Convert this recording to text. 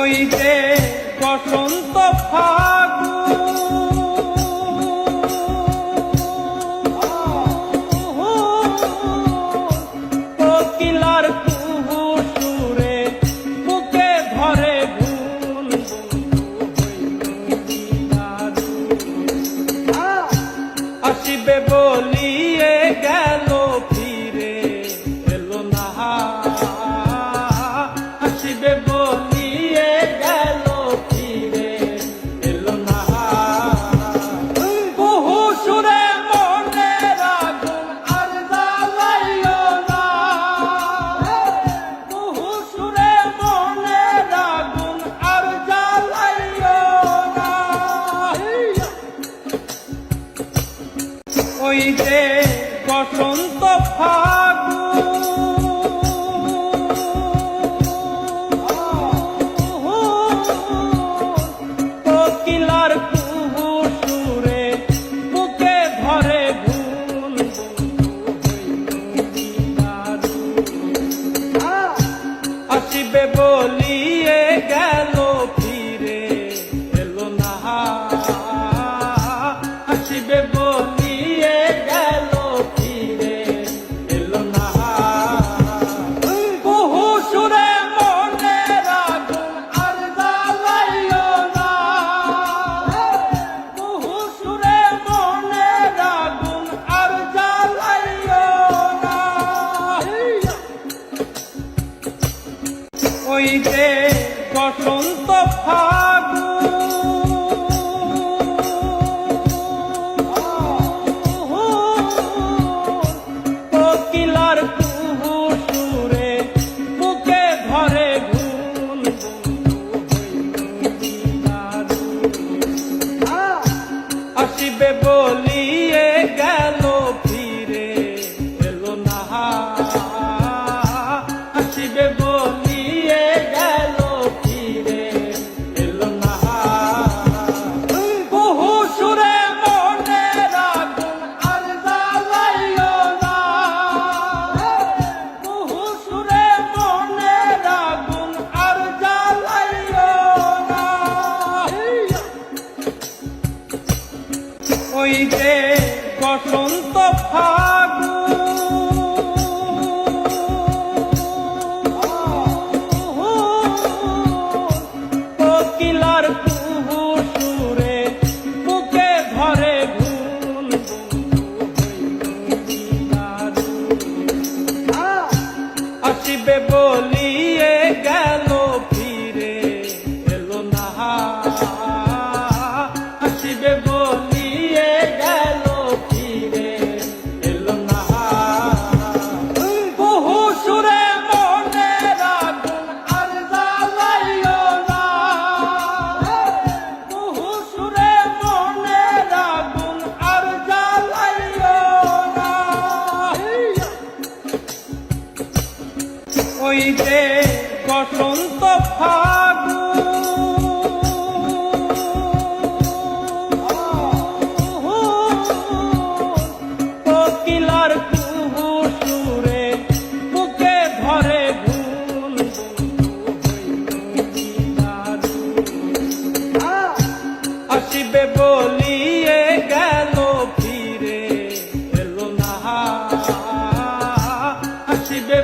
ওই যে বসন্ত ফাগু কোকিলার কুহু সুরে বুকে ধরে ভুল আসিবে বলি হইতে বসন্ত ফাগু কোকিলার কুহু সুরে বুকে ধরে ভুল আসিবে বলিয়ে গেল যে বসন্ত ফাগু কোকিলার কুহু সুরে বুকে ধরে ঘুম আসিবে বলি ওই যে বসন্ত ফাগুন। নদীতে বসন্ত ফাগু কোকিলার কুহু সুরে বুকে ধরে ভুল আসিবে বলিয়ে গেল ফিরে এলো না। আসিবে